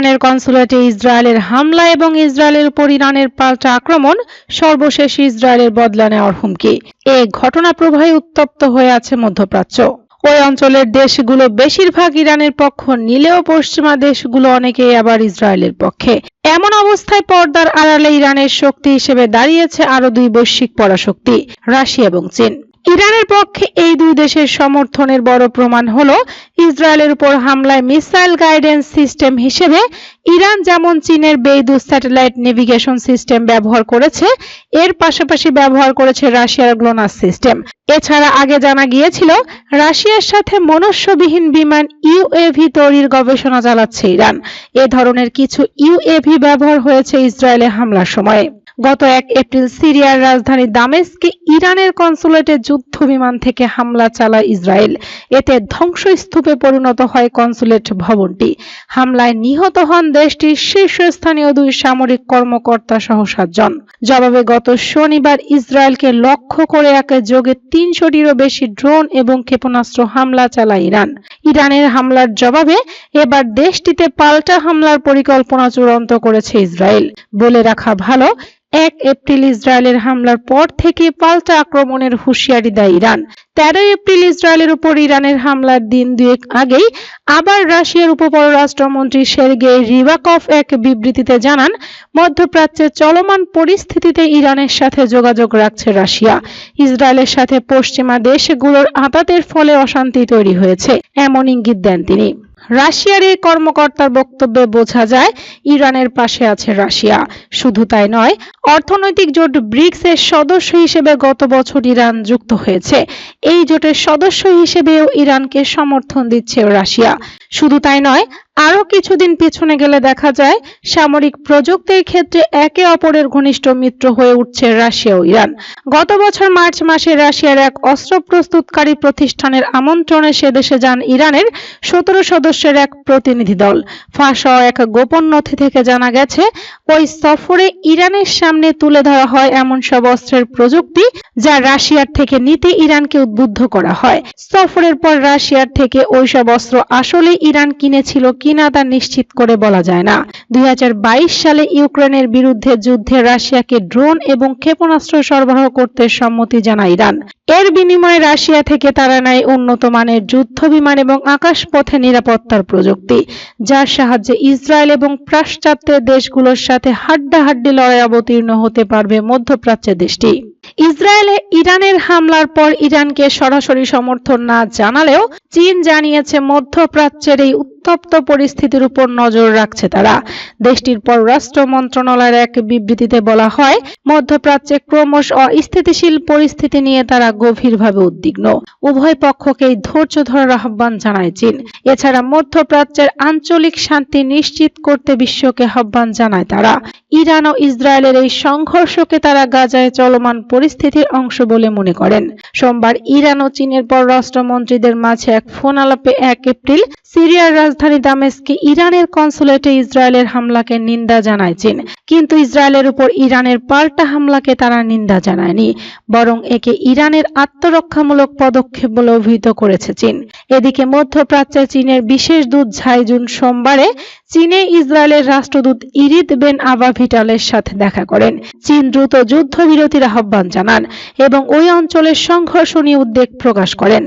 ইরানের কনসুলেটে ইসরায়েলের হামলা এবং ইসরায়েলের উপর ইরানের পাল্টা আক্রমণ, সর্বশেষ ইসরায়েলের বদলা নেওয়ার হুমকি। এ ঘটনা প্রবাহে উত্তপ্ত হয়ে আছে মধ্যপ্রাচ্য। ওই অঞ্চলের দেশগুলো বেশিরভাগ ইরানের পক্ষ নিলেও পশ্চিমা দেশগুলো অনেকেই আবার ইসরায়েলের পক্ষে। এমন অবস্থায় পর্দার আড়ালে ইরানের শক্তি হিসেবে দাঁড়িয়েছে আরও দুই বৈশ্বিক পরাশক্তি, রাশিয়া এবং চীন। ইরানের পক্ষে এই দুই দেশের সমর্থনের বড় প্রমাণ হলো ইসরায়েলের উপর হামলায় মিসাইল গাইডেন্স সিস্টেম হিসেবে ইরান যেমন চীনের বেইদু স্যাটেলাইট নেভিগেশন সিস্টেম ব্যবহার করেছে, এর পাশাপাশি ব্যবহার করেছে রাশিয়ার গ্লোনাস সিস্টেম। এছাড়া আগে জানা গিয়েছিল, রাশিয়ার সাথে মনুষ্যবিহীন বিমান ইউএভি তৈরির গবেষণা চালাচ্ছে ইরান। এ ধরনের কিছু ইউএভি ব্যবহার হয়েছে ইসরায়েলে হামলার সময়। গত এক এপ্রিল সিরিয়ার রাজধানী দামেস্কে ইরানের কনসুলেটে যুদ্ধ বিমান থেকে হামলা চালায় ইসরায়েল। এতে ধ্বংসস্তূপে পরিণত হয় কনসুলেট ভবনটি। হামলায় নিহত হন দেশটির শীর্ষস্থানীয় দুই সামরিক কর্মকর্তা সহ সাতজন। জবাবে গত শনিবার ইসরায়েলকে লক্ষ্য করে একে যোগে তিনশোটিরও বেশি ড্রোন এবং ক্ষেপণাস্ত্র হামলা চালায় ইরান। ইরানের হামলার জবাবে এবার দেশটিতে পাল্টা হামলার পরিকল্পনা চূড়ান্ত করেছে ইসরায়েল। বলে রাখা ভালো এক এপ্রিল ইসরায়েলের হামলার পর থেকে পাল্টা আক্রমণের হুঁশিয়ারি দেয় ইরান। তেরোই এপ্রিল ইসরায়েলের উপর ইরানের হামলার দিন দুয়েক আগেই আবার রাশিয়ার উপপররাষ্ট্রমন্ত্রী সের্গেই রিবাকভ এক বিবৃতিতে জানান মধ্যপ্রাচ্যের চলমান পরিস্থিতিতে ইরানের সাথে যোগাযোগ রাখছে রাশিয়া। ইসরায়েলের সাথে পশ্চিমা দেশগুলোর আতাতের ফলে অশান্তি তৈরি হয়েছে, এমন ইঙ্গিত দেন তিনি। রাশিয়ার এই কর্মকর্তার বক্তব্যে বোঝা যায়, ইরানের পাশে আছে রাশিয়া। শুধু তাই নয়, অর্থনৈতিক জোট ব্রিক্স এর সদস্য হিসেবে গত বছর ইরান যুক্ত হয়েছে। এই জোটের সদস্য হিসেবেও ইরানকে সমর্থন দিচ্ছে রাশিয়া। শুধু তাই নয় আরও কিছুদিন পিছনে গেলে দেখা যায়, সামরিক প্রযুক্তির ক্ষেত্রে একে অপরের ঘনিষ্ঠ মিত্র হয়ে উঠছে রাশিয়া ও ইরান। গত বছর মার্চ মাসে রাশিয়ার এক অস্ত্র প্রস্তুতকারী প্রতিষ্ঠানের আমন্ত্রণে সে দেশে যান ইরানের সতেরো সদস্যের এক প্রতিনিধি দল। ফাঁস এক গোপন নথি থেকে জানা গেছে, ওই সফরে ইরানের সামনে তুলে ধরা হয় এমন সব অস্ত্রের প্রযুক্তি যা রাশিয়ার থেকে নিতে ইরানকে উদ্বুদ্ধ করা হয়। সফরের পর রাশিয়ার থেকে ওইসব অস্ত্র আসলে ইরান কিনেছিল কিনা তা নিশ্চিত করে বলা যায় না। দুই সালে ইউক্রেনের বিরুদ্ধে যুদ্ধে রাশিয়াকে ড্রোন এবং ক্ষেপণাস্ত্র সরবরাহ করতে সম্মতি জানায় ইরান। এর বিনিময়ে রাশিয়া থেকে তারা নেয় উন্নত মানের যুদ্ধ বিমান এবং আকাশপথে নিরাপত্তার প্রযুক্তি, যার সাহায্যে ইসরায়েল এবং পাশ্চাত্যের দেশগুলোর সাথে হাড্ডাহাড্ডি লড়াই অবতীর্ণ হতে পারবে মধ্যপ্রাচ্যের দেশটি। ইসরায়েলে ইরানের হামলার পর ইরানকে সরাসরি সমর্থন না জানালেও চীন জানিয়েছে মধ্যপ্রাচ্যের এই উত্তপ্ত পরিস্থিতির উপর নজর রাখছে তারা। দেশটির পররাষ্ট্র মন্ত্রণালয়ের এক বিবৃতিতে বলা হয়, মধ্যপ্রাচ্যে ক্রমশ অস্থিতিশীল পরিস্থিতি নিয়ে তারা গভীরভাবে উদ্বিগ্ন। উভয় পক্ষকেই ধৈর্য ধরার আহ্বান জানায় চীন। এছাড়া মধ্যপ্রাচ্যের আঞ্চলিক শান্তি নিশ্চিত করতে বিশ্বকে আহ্বান জানায় তারা। ইরান ও ইসরায়েলের এই সংঘর্ষকে তারা গাজায় চলমান পরিস্থিতির অংশ বলে মনে করেন। সোমবার ইরান ও চীনের পররাষ্ট্রমন্ত্রীদের মাঝে এক ফোন আলাপে এক এপ্রিল সিরিয়ার রাজধানী দামেস্কে ইরানের কনসুলেটে ইসরায়েলের হামলাকে নিন্দা জানায় চীন। কিন্তু ইসরায়েলের উপর ইরানের পাল্টা হামলাকে তারা নিন্দা জানায়নি, বরং একে ইরানের আত্মরক্ষামূলক পদক্ষেপ বলে অভিহিত করেছে চীন। এদিকে মধ্যপ্রাচ্যে চীনের বিশেষ দূত ঝাইজুন সোমবারে চীনে ইসরায়েলের রাষ্ট্রদূত ইরিদ বেন আবা ভিটালের সাথে দেখা করেন। চীন দ্রুত যুদ্ধবিরতির আহ্বান জানান এবং ওই অঞ্চলের সংঘর্ষ নিয়ে উদ্বেগ প্রকাশ করেন।